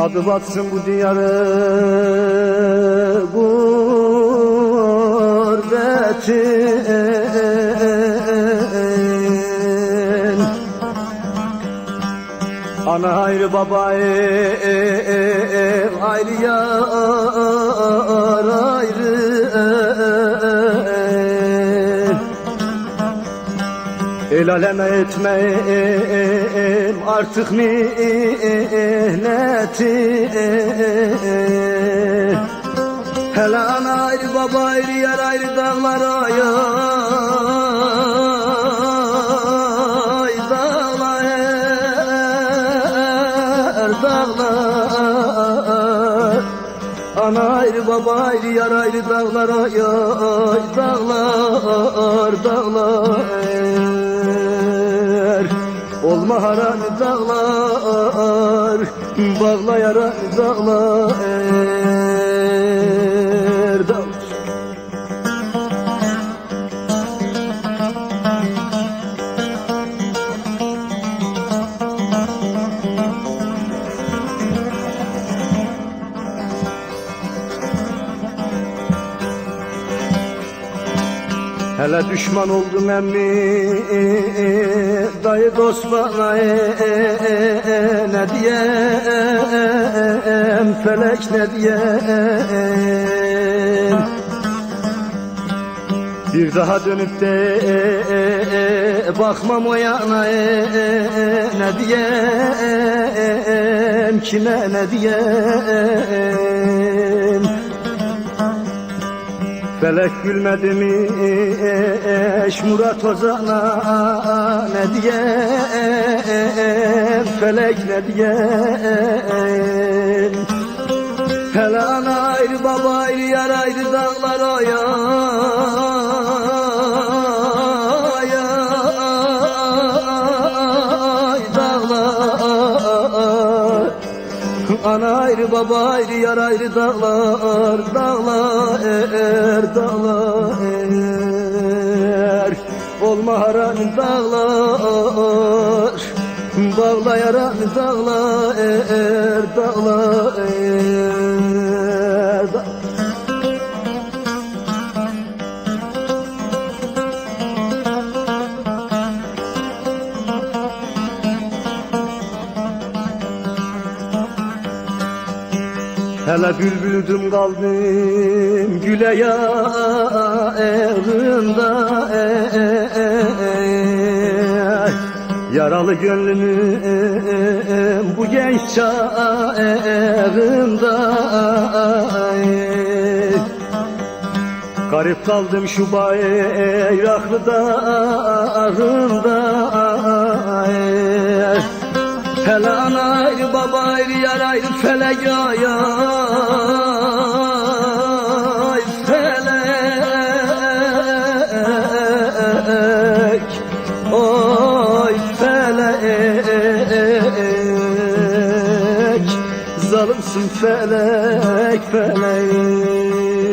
Adı batsın bu diyarı gurbetin Ana ayrı baba ayrı yar ayrı El aleme etmeyim artık mihneti Hele ana ayrı baba ayrı yer ayrı dağlar ay ay dağlar dağlar. Ana ayrı baba ayrı yar ayrı dağlar ay dağlar dağlar Olma haran dağlar Bağla yaran dağlar dağlar Hele düşman oldum emmi Dayı dost bana e, e, e, ne diyem Felek ne diyem Bir daha dönüp de e, e, e, bakmam o yana e, e, e, ne diyem Kime ne diyem Felek gülmedi mi? Eş Murat Ozan'a ne diyem Felek ne diyem Hele ana ayrı baba ayrı yar ayrı dağlar dağlar. Ana ayrı baba ayrı yar ayrı dağlar Dağlar dağlar er haran dağlar. Bağla yaran dağlar er dağlar er Hele bülbüldüm kaldım güle yarında Yaralı gönlümün bu genç çağında Garip kaldım şu bayraklı dağında Hele ana ayrı baba ayrı yar ayrı felek. Ay ay felek. Oy felek felek felek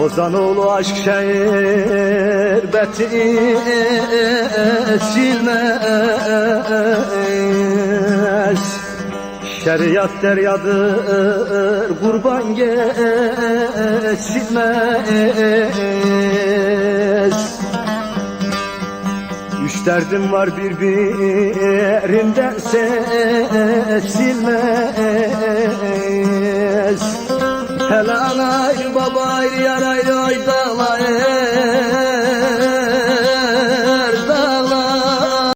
Ozanoğlu aşk şerbeti silmez. Şeriat deryadır kurban geçilmez. Üç derdim var birbirinden seçilmez Hele ana ayrı baba ayrı yar ayrı ayda